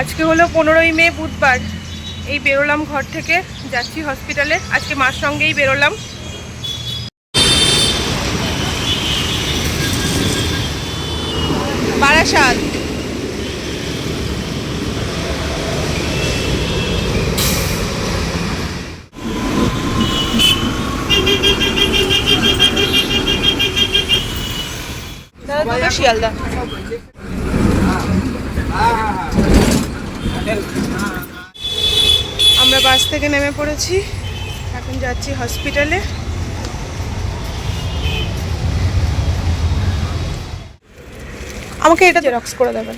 আজকে হলো পনেরোই মে বুধবার। এই বেরোলাম ঘর থেকে, যাচ্ছি হসপিটালে আজকে মার সঙ্গেই বেরোলাম। বারাসাত। দাদা দুটো শিয়ালদা। আমরা বাস থেকে নেমে পড়েছি। এখন যাচ্ছি হসপিটালে আমাকে এটা জেরক্স করে দেবেন।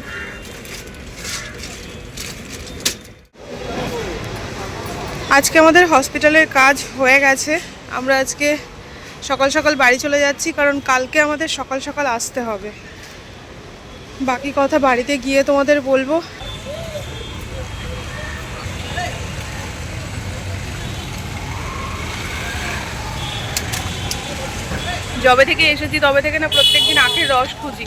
আজকে আমাদের হসপিটালের কাজ হয়ে গেছে। আমরা আজকে সকাল সকাল বাড়ি চলে যাচ্ছি, কারণ কালকে আমাদের সকাল সকাল আসতে হবে। বাকি কথা বাড়িতে গিয়ে তোমাদের বলব। যবে থেকে এসেছি, তবে থেকে না প্রত্যেকদিন আখের রস খুঁজি।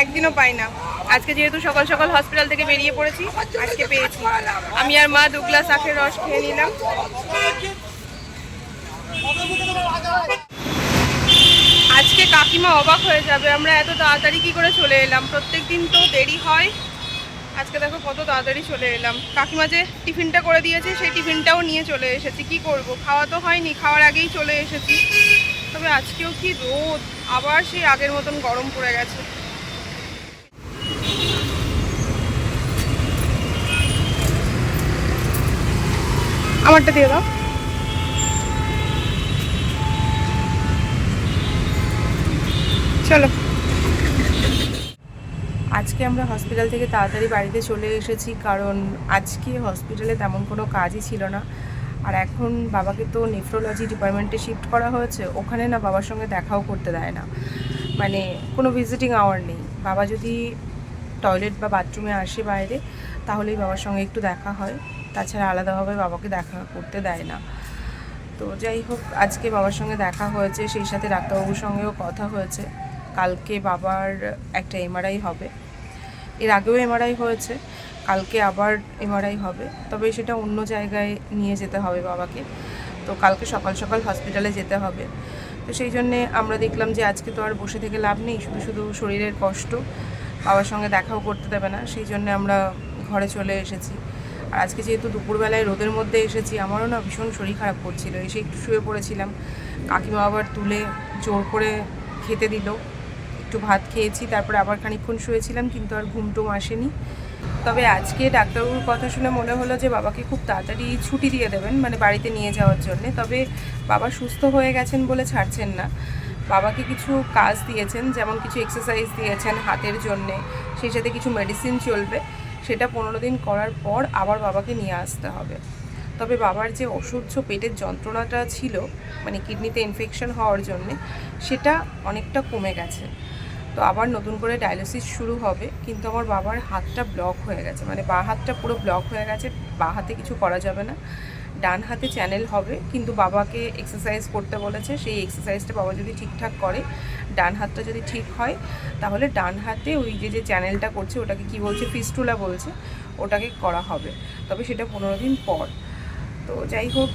একদিনও পাই না। আজকে যেহেতু সকাল সকাল হসপিটাল থেকে বেরিয়ে পড়েছি, আজকে পেয়েছি। আমি আর মা দু গ্লাস আখের রস খেয়ে নিলাম। আজকে কাকিমা অবাক হয়ে যাবে, আমরা এত তাড়াতাড়ি কি করে চলে এলাম? প্রত্যেকদিন তো দেরি হয়। আজকে দেখো কত তাড়াতাড়ি চলে এলাম। কাকিমা যে টিফিনটা করে দিয়েছে, সেই টিফিনটাও নিয়ে চলে এসেছি। কি করব? খাওয়া তো হয়নি, খাওয়ার আগেই চলে এসেছি। তবে আজকেও কি রোদ? আবার সেই আগের মতন গরম পড়ে গেছে। আমারটা দিয়ে দাও। চলো। আজকে আমরা হসপিটাল থেকে তাড়াতাড়ি বাড়িতে চলে এসেছি, কারণ আজকে হসপিটালে তেমন কোনো কাজই ছিল না। আর এখন বাবাকে তো নেফ্রোলজি ডিপার্টমেন্টে শিফট করা হয়েছে, ওখানে না বাবার সঙ্গে দেখাও করতে দেয় না। মানে কোনো ভিজিটিং আওয়ার নেই। বাবা যদি টয়লেট বা বাথরুমে আসে বাইরে, তাহলেই বাবার সঙ্গে একটু দেখা হয়। তাছাড়া আলাদাভাবে বাবাকে দেখা করতে দেয় না। তো যাই হোক, আজকে বাবার সঙ্গে দেখা হয়েছে, সেই সাথে ডাক্তারবাবুর সঙ্গেও কথা হয়েছে। কালকে বাবার একটা এমআরআই হবে। এর আগেও এমআরআই হয়েছে। কালকে আবার এমআরআই হবে। তবে সেটা অন্য জায়গায় নিয়ে যেতে হবে বাবাকে। তো কালকে সকাল সকাল হসপিটালে যেতে হবে। তো সেই জন্যে আমরা দেখলাম যে আজকে তো আর বসে থেকে লাভ নেই, শুধু শুধু শরীরের কষ্ট। বাবার সঙ্গে দেখাও করতে দেবে না, সেই জন্যে আমরা ঘরে চলে এসেছি। আর আজকে যেহেতু দুপুরবেলায় রোদের মধ্যে এসেছি, আমারও না ভীষণ শরীর খারাপ করছিল। এসে একটু শুয়ে পড়েছিলাম। কাকিমা আবার তুলে জোর করে খেতে দিল। একটু ভাত খেয়েছি, তারপরে আবার খানিকক্ষণ শুয়েছিলাম, কিন্তু আর ঘুমটুম আসেনি। তবে আজকে ডাক্তারবাবুর কথা শুনে মনে হলো যে বাবাকে খুব তাড়াতাড়ি ছুটি দিয়ে দেবেন মানে বাড়িতে নিয়ে যাওয়ার জন্য। তবে বাবা সুস্থ হয়ে গেছেন বলে ছাড়ছেন না। বাবাকে কিছু কাজ দিয়েছেন, যেমন কিছু এক্সারসাইজ দিয়েছেন হাতের জন্যে, সেই সাথে কিছু মেডিসিন চলবে। সেটা পনেরো দিন করার পর আবার বাবাকে নিয়ে আসতে হবে। তবে বাবার যে অসহ্য পেটের যন্ত্রণাটা ছিল মানে কিডনিতে ইনফেকশন হওয়ার জন্যে, সেটা অনেকটা কমে গেছে। তো আবার নতুন করে ডায়ালিসিস শুরু হবে, কিন্তু আমার বাবার হাতটা ব্লক হয়ে গেছে। মানে বা হাতটা পুরো ব্লক হয়ে গেছে, বা হাতে কিছু করা যাবে না। ডান হাতে চ্যানেল হবে, কিন্তু বাবাকে এক্সারসাইজ করতে বলেছে। সেই এক্সারসাইজটা বাবা যদি ঠিকঠাক করে, ডান হাতটা যদি ঠিক হয়, তাহলে ডান হাতে ওই যে যে চ্যানেলটা করছে, ওটাকে কি বলছে? ফিস্টুলা বলছে, ওটাকে করা হবে। তবে সেটা পনেরো দিন পর। তো যাই হোক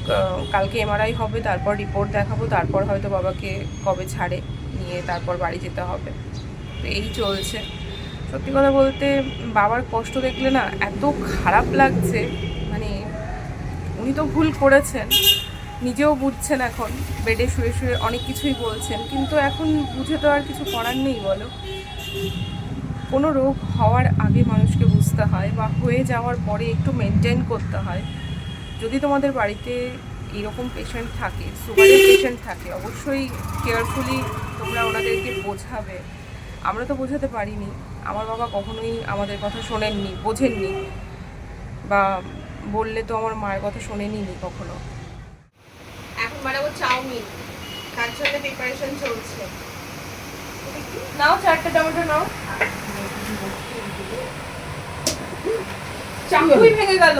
কালকে এমআরআই হবে, তারপর রিপোর্ট দেখাবো, তারপর হয়তো বাবাকে কবে ছাড়ে, নিয়ে তারপর বাড়ি যেতে হবে। এই চলছে। সত্যি কথা বলতে বাবার কষ্ট দেখলে না এত খারাপ লাগছে মানে উনি তো ভুল করেছেন, নিজেও বুঝছেন এখন, বেডে শুয়ে শুয়ে অনেক কিছুই বলছেন, কিন্তু এখন বুঝে তো আর কিছু করার নেই বলো। কোনো রোগ হওয়ার আগে মানুষকে বুঝতে হয় বা হয়ে যাওয়ার পরে একটু মেনটেন করতে হয়। যদি তোমাদের বাড়িতে এরকম পেশেন্ট থাকে সুগারের পেশেন্ট থাকে, অবশ্যই কেয়ারফুলি তোমরা ওনাদেরকে বোঝাবে। আমরা তো বোঝাতে পারিনি। আমার বাবা কখনোই আমাদের কথা শোনেননি বোঝেননি বা বললে তো আমার মায়ের কথা শোনেনি নি কখনো। এখন বানাবো চাউমিন। তার জন্য প্রিপারেশন চলছে। নাও চারটে টমেটো নাও। চাকুই ভেঙে গেল।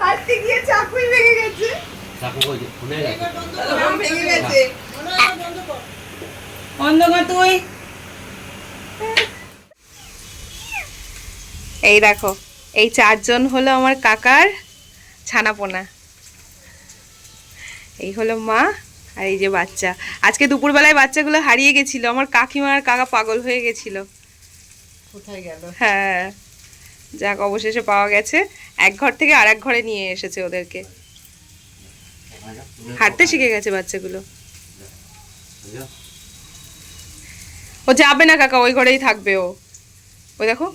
কাটতে গিয়ে চাকুই ভেঙে গেছে। চাকু ভেঙে গেছে। অন্ধকার তুই। এই দেখো এই চারজন হলো আমার কাকার ছানাপোনা। এই হলো মা আর এই যে বাচ্চা। আজকে দুপুরবেলায় বাচ্চাগুলো হারিয়ে গেছিল আমার কাকিমা আর কাকা পাগল হয়ে গেছিল। কোথায় গেল? হ্যাঁ যাক অবশেষে পাওয়া গেছে। এক ঘর থেকে আর এক ঘরে নিয়ে এসেছে ওদেরকে। হাঁটতে শিখে গেছে বাচ্চাগুলো। ও যাবে না কাকা ওই ঘরেই থাকবে ও। ওই দেখো।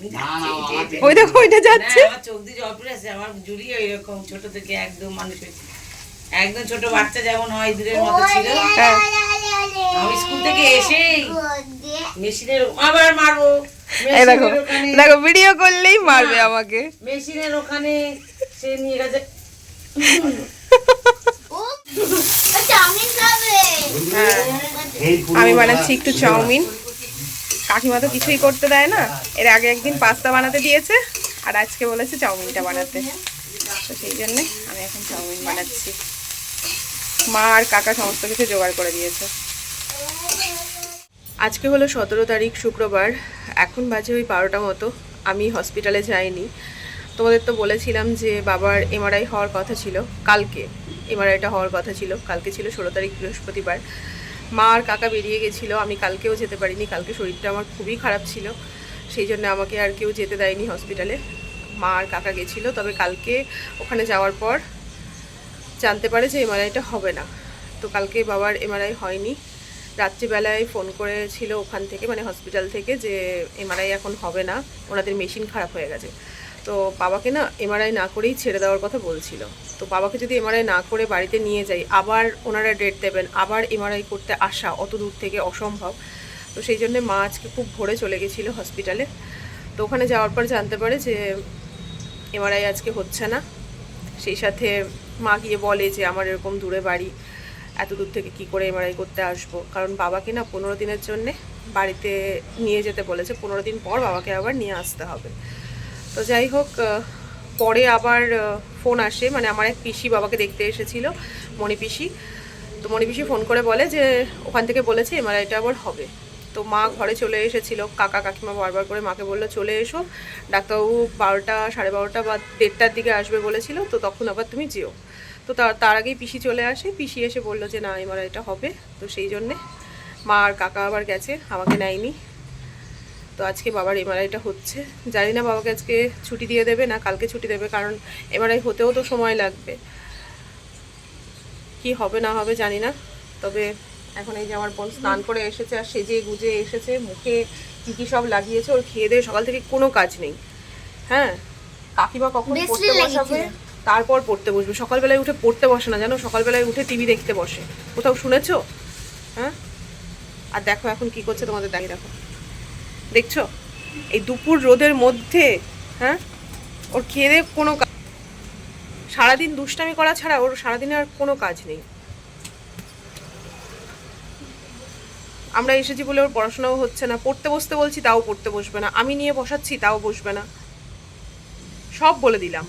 ওই দেখো ওইটা যাচ্ছে। আমার চোখ দিয়ে জল পড়ে আসছে আমার জুড়িয়ে এরকম ছোট থেকে একদম মানুষ হয়েছে একদম ছোট বাচ্চা যেমন হয় দূরের মতো ছিল। হ্যাঁ। আমি স্কুল থেকে এসেই মেশিনের আবার মারবো। এই দেখো দেখো ভিডিও করলেই মারবে আমাকে। মেশিনের ওখানে সে নিয়ে গেছে। হ্যাঁ। এই পুরো আমি বানাচ্ছি একটু চাউমিন। কাকিমা তো কিছুই করতে দেয় না। এর আগে একদিন পাস্তা বানাতে দিয়েছে, আর আজকে বলেছে চাউমিনটা বানাতে। তো সেই জন্যে আমি এখন চাউমিন বানাচ্ছি। মা আর কাকা সমস্ত কিছু জোগাড় করে দিয়েছে। আজকে হলো সতেরো তারিখ, শুক্রবার। এখন বাজে ওই বারোটা মতো। আমি হসপিটালে যাইনি। তোমাদের তো বলেছিলাম যে বাবার এমআরআই হওয়ার কথা ছিল। কালকে এমআরআইটা হওয়ার কথা ছিল। কালকে ছিল ষোলো তারিখ, বৃহস্পতিবার। মা আর কাকা বেরিয়ে গেছিল, আমি কালকেও যেতে পারিনি, কালকে শরীরটা আমার খুবই খারাপ ছিল, সেই জন্য আমাকে আর কেউ যেতে দেয়নি হসপিটালে মা আর কাকা গেছিল, তবে কালকে ওখানে যাওয়ার পর জানতে পারে যে এমআরআইটা হবে না। তো কালকে বাবার এমআরআই হয়নি। রাত্রিবেলায় ফোন করেছিল ওখান থেকে মানে হসপিটাল থেকে যে এমআরআই এখন হবে না, ওনাদের মেশিন খারাপ হয়ে গেছে। তো বাবাকে না এমআরআই না করেই ছেড়ে দেওয়ার কথা বলছিল। তো বাবাকে যদি এমআরআই না করে বাড়িতে নিয়ে যাই, আবার ওনারা ডেট দেবেন, আবার এমআরআই করতে আসা অত দূর থেকে অসম্ভব। তো সেই জন্যে মা আজকে খুব ভোরে চলে গেছিল হসপিটালে তো ওখানে যাওয়ার পর জানতে পারে যে এমআরআই আজকে হচ্ছে না। সেই সাথে মা গিয়ে বলে যে আমার এরকম দূরে বাড়ি, এত দূর থেকে কি করে এমআরআই করতে আসব? কারণ বাবাকে না পনেরো দিনের জন্যে বাড়িতে নিয়ে যেতে বলেছে, পনেরো দিন পর বাবাকে আবার নিয়ে আসতে হবে। তো যাই হোক পরে আবার ফোন আসে। মানে আমার এক পিসি বাবাকে দেখতে এসেছিল, মণি পিসি। তো মণি পিসি ফোন করে বলে যে, ওখান থেকে বলেছে এমআরআইটা আবার হবে। তো মা ঘরে চলে এসেছিল, কাকা কাকিমা বারবার করে মাকে বলল, চলে এসো। ডাক্তারবাবু বারোটা, সাড়ে বারোটা বা দেড়টার দিকে আসবে বলেছিল, তো তখন আবার তুমি যেও। তো তার তার আগেই পিসি চলে আসে। পিসি এসে বলল যে, না এমআরআইটা হবে। তো সেই জন্যে মা আর কাকা আবার গেছে, আমাকে নেয়নি। তো আজকে বাবার এমআরআইটা হচ্ছে। জানি না বাবাকে আজকে ছুটি দিয়ে দেবে না কালকে ছুটি দেবে কারণ এমআরআই হতেও তো সময় লাগবে। কি হবে না হবে জানি না তবে এখন এই যে আমার বোন স্নান করে এসেছে আর সেজে গুজে এসেছে মুখে কী কী সব লাগিয়েছে ওর খেয়ে দিয়ে সকাল থেকে কোনো কাজ নেই। হ্যাঁ কাকিমা কখন পড়তে বসাবে? তারপর পড়তে বসবে। সকালবেলায় উঠে পড়তে বসে না জানো? সকালবেলায় উঠে টিভি দেখতে বসে। কোথাও শুনেছো? হ্যাঁ? আর দেখো এখন কি করছে তোমাদের দাঁড়িয়ে দেখো। দেখছ? এই দুপুর রোদের মধ্যে হ্যাঁ? ওর খেয়ে কোনো কাজ সারাদিন দুষ্টামি করা ছাড়া ওর সারাদিনে আর কোনো কাজ নেই। আমরা এসেছি বলে ওর পড়াশোনাও হচ্ছে না। পড়তে বসতে বলছি, তাও পড়তে বসবে না। আমি নিয়ে বসাচ্ছি, তাও বসবে না। সব বলে দিলাম।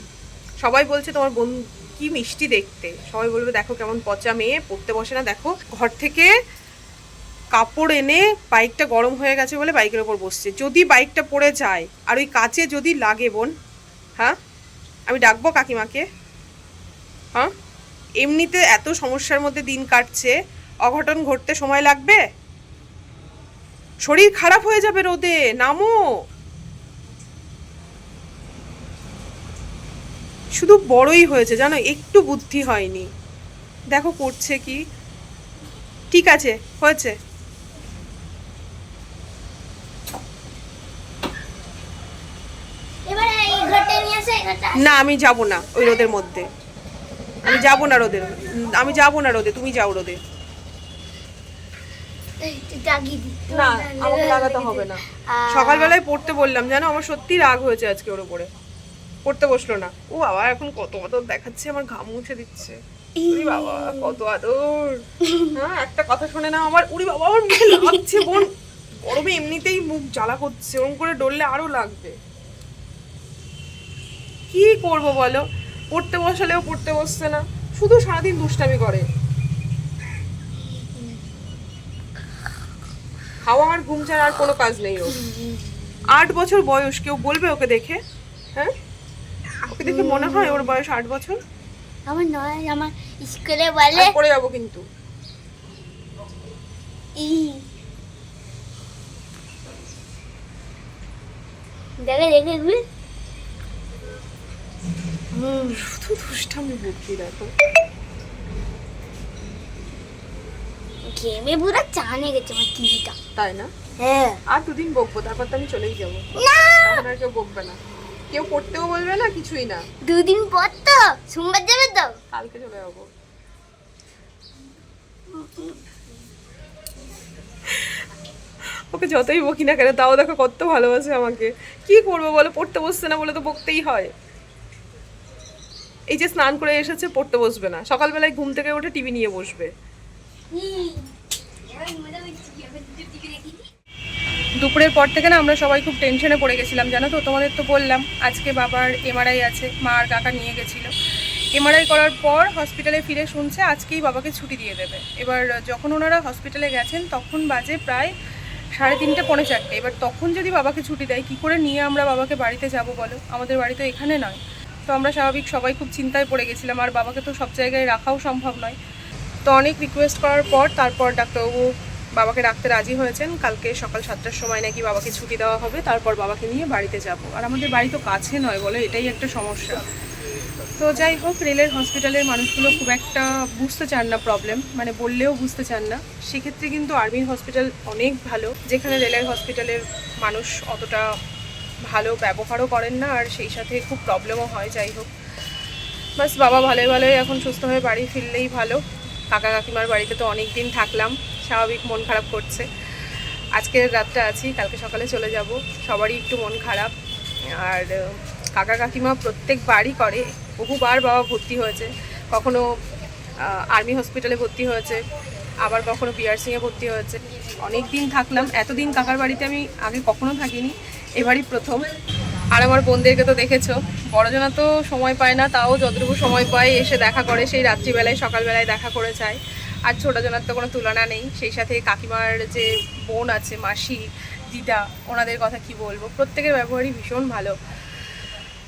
সবাই বলছে, তোমার বোন কি মিষ্টি দেখতে? সবাই বলবে, দেখো কেমন পচা মেয়ে, পড়তে বসে না। দেখো, ঘর থেকে কাপড় এনে বাইকটা গরম হয়ে গেছে বলে বাইকের ওপর বসছে। যদি বাইকটা পড়ে যায়, আর ওই কাছে যদি লাগে বোন হ্যাঁ? আমি ডাকবো কাকিমাকে। হ্যাঁ? এমনিতে এত সমস্যার মধ্যে দিন কাটছে, অঘটন ঘটতে সময় লাগবে? শরীর খারাপ হয়ে যাবে রোদে, নামো। শুধু বড়ই হয়েছে, জানো, একটু বুদ্ধি হয়নি। দেখো, করছে কি? ঠিক আছে, হয়েছে এবারে এই ঘরটা নিয়ে আসো এই ঘরটা না আমি যাব না ওই রোদের মধ্যে। আমি যাব না রোদে আমি যাব না রোদে তুমি যাও রোদে। একটু দাগিয়ে দিই না আমাকে লাগাতে হবে না। সকালবেলায় পড়তে বললাম জানো? আমার সত্যি রাগ হয়েছে আজকে ওর উপরে। পড়তে বসল না। ও বাবা এখন কত কত দেখাচ্ছে আমার ঘাম মুছে দিচ্ছে। উরি বাবা কত আদর। হ্যাঁ একটা কথা শুনে না আমার উরি বাবা আমার মুখে লাগছে বোন। গরমে এমনিতেই মুখ জ্বালা করছে ওরম করে ডললে আরও লাগবে। কি করব বলো? পড়তে বসালেও পড়তে বসছে না। শুধু সারাদিন দুষ্টামি করে। খাওয়া আর ঘুম ছাড়া আর কোনো কাজ নেই ও। আট বছর বয়স কেউ বলবে ওকে দেখে? হ্যাঁ? ওকে দেখে মনে হয় ওর বয়স আট বছর? আমার নয় আমার স্কুলে বলে। পড়ে যাব কিন্তু। দেখে দেখে শুধু দুষ্টামি বুদ্ধি দেখো। গেমে পুরো চানে গেছে আমার টিভিটা তাই না? হ্যাঁ। আর দুদিন বকবো তারপর তো আমি চলেই যাব। কেউ বকবে না। কেউ পড়তেও বলবে না কিছুই না। দুদিন পর তো সোমবার যাবে তো। কালকে চলে যাব। ওকে যতই বকি না কেন তাও দেখো কত ভালোবাসে আমাকে। কি করব বলো পড়তে বসছে না বলে তো বকতেই হয়। এই যে স্নান করে এসেছে, পড়তে বসবে না। সকালবেলায় ঘুম থেকে উঠে টিভি নিয়ে বসবে। দুপুরের পর থেকে না আমরা সবাই খুব টেনশনে পড়ে গেছিলাম, জানো তো? তোমাদের তো বললাম, আজকে বাবার এমআরআই আছে, মা আর কাকা নিয়ে গেছিল। এমআরআই করার পর হসপিটালে ফিরে শুনছে, আজকেই বাবাকে ছুটি দিয়ে দেবে। এবার যখন ওনারা হসপিটালে গেছেন, তখন বাজে প্রায় সাড়ে তিনটে, পৌনে চারটে। এবার তখন যদি বাবাকে ছুটি দেয়, কি করে নিয়ে আমরা বাবাকে বাড়িতে যাব বলো? আমাদের বাড়ি তো এখানে নয়। তো আমরা স্বাভাবিক সবাই খুব চিন্তায় পড়ে গেছিলাম, আর বাবাকে তো সব জায়গায় রাখাও সম্ভব নয়। তো অনেক রিকোয়েস্ট করার পর তারপর ডাক্তারবাবু বাবাকে রাখতে রাজি হয়েছেন। কালকে সকাল সাতটার সময় নাকি বাবাকে ছুটি দেওয়া হবে, তারপর বাবাকে নিয়ে বাড়িতে যাব। আর আমাদের বাড়ি তো কাছে নয় বলে, এটাই একটা সমস্যা। তো যাই হোক, রেলের হসপিটালের মানুষগুলো খুব একটা বুঝতে চান না প্রবলেম মানে বললেও বুঝতে চান না। সেক্ষেত্রে কিন্তু আর্মির হসপিটাল অনেক ভালো, যেখানে রেলের হসপিটালের মানুষ অতটা ভালো ব্যবহারও করেন না, আর সেই সাথে খুব প্রবলেমও হয়, যাই হোক। বাস বাবা ভালোই ভালোই এখন সুস্থ হয়ে বাড়ি ফিরলেই ভালো। কাকা কাকিমার বাড়িতে তো অনেক দিন থাকলাম, স্বাভাবিক মন খারাপ করছে। আজকের রাতটা আছি, কালকে সকালে চলে যাব। সবারই একটু মন খারাপ। আর কাকা কাকিমা প্রত্যেকবারই করে। বহুবার বাবা ভর্তি হয়েছে। কখনো আর্মি হসপিটালে ভর্তি হয়েছে। আবার কখনো বিআরসিংয়ে ভর্তি হয়েছে। অনেক দিন থাকলাম। এতদিন কাকার বাড়িতে আমি আগে কখনো থাকিনি। এবারই প্রথম। আর আমার বোনদেরকে তো দেখেছ। বড়জনা তো সময় পায় না, তাও যতটুকু সময় পায় এসে দেখা করে, সেই রাত্রিবেলায়, সকালবেলায় দেখা করে যায়। আর ছোটোজনার তো কোনো তুলনা নেই। সেই সাথে কাকিমার যে বোন আছে, মাসি, দিদা, ওনাদের কথা কি বলব? প্রত্যেকের ব্যবহারই ভীষণ ভালো।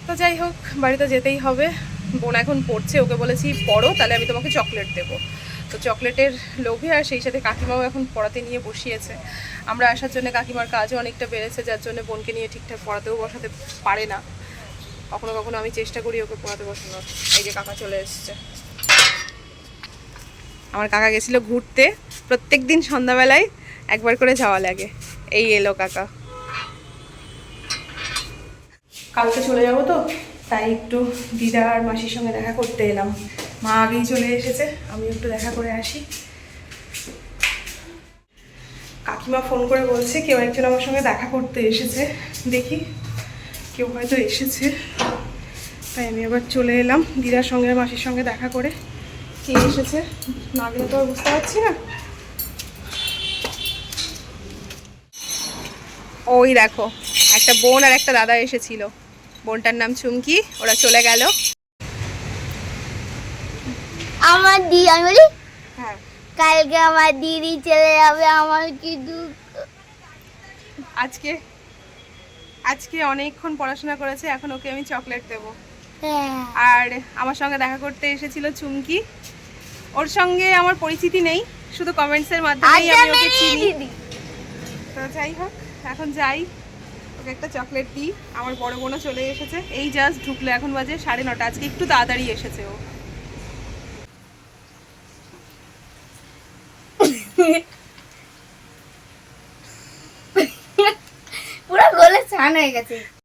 তো যাই হোক, বাড়িতে যেতেই হবে। বোন এখন পড়ছে, ওকে বলেছি, পড়ো, তাহলে আমি তোমাকে চকলেট দেবো। তো চকলেটের লোভে আর সেই সাথে কাকিমাও এখন পড়াতে নিয়ে বসিয়েছে। আমরা আসার জন্য কাকিমার কাজও অনেকটা বেড়েছে, যার জন্য বোনকে নিয়ে ঠিকঠাক পড়াতেও বসাতে পারে না। কখনো কখনো আমি চেষ্টা করি ওকে পড়াতে বসানোর। এই যে কাকা চলে এসছে। আমার কাকা গেছিল ঘুরতে। প্রত্যেক দিন সন্ধ্যাবেলায় একবার করে যাওয়া লাগে। এই এলো কাকা। কালকে চলে যাব তো, তাই একটু দিদা আর মাসির সঙ্গে দেখা করতে এলাম। মা আগেই চলে এসেছে, আমি একটু দেখা করে আসি। কাকিমা ফোন করে বলছে, কেউ একজন আমার সঙ্গে দেখা করতে এসেছে। দেখি, কেউ হয়তো এসেছে। তাই আমি আবার চলে এলাম, দিদার সঙ্গে, মাসির সঙ্গে দেখা করে। কে এসেছে? না গেলে তো বুঝতে পারছি না। ওই দেখো, একটা বোন আর একটা দাদা এসেছিল। বোনটার নাম চুমকি, ওরা চলে গেল। আমার দি আমি বলি হ্যাঁ। কালকে আমার দিদি চলে যাবে আমার কি দুঃখ। আজকে আজকে অনেকক্ষণ পড়াশোনা করেছে এখন ওকে আমি চকলেট দেবো। হ্যাঁ। আর আমার সঙ্গে দেখা করতে এসেছিল চুমকি। ওর সঙ্গে আমার পরিচিতি নেই শুধু কমেন্টসের মাধ্যমেই আচ্ছা আমি ওকে চিনি। তো যাই হোক এখন যাই। ওকে একটা চকলেট দিই। আমার বড় বোনও চলে এসেছে। এই জাস্ট ঢুকলো এখন বাজে সাড়ে নটা। আজকে একটু তাড়াতাড়ি এসেছে ও। পুরো গলে ছান হয়ে গেছে।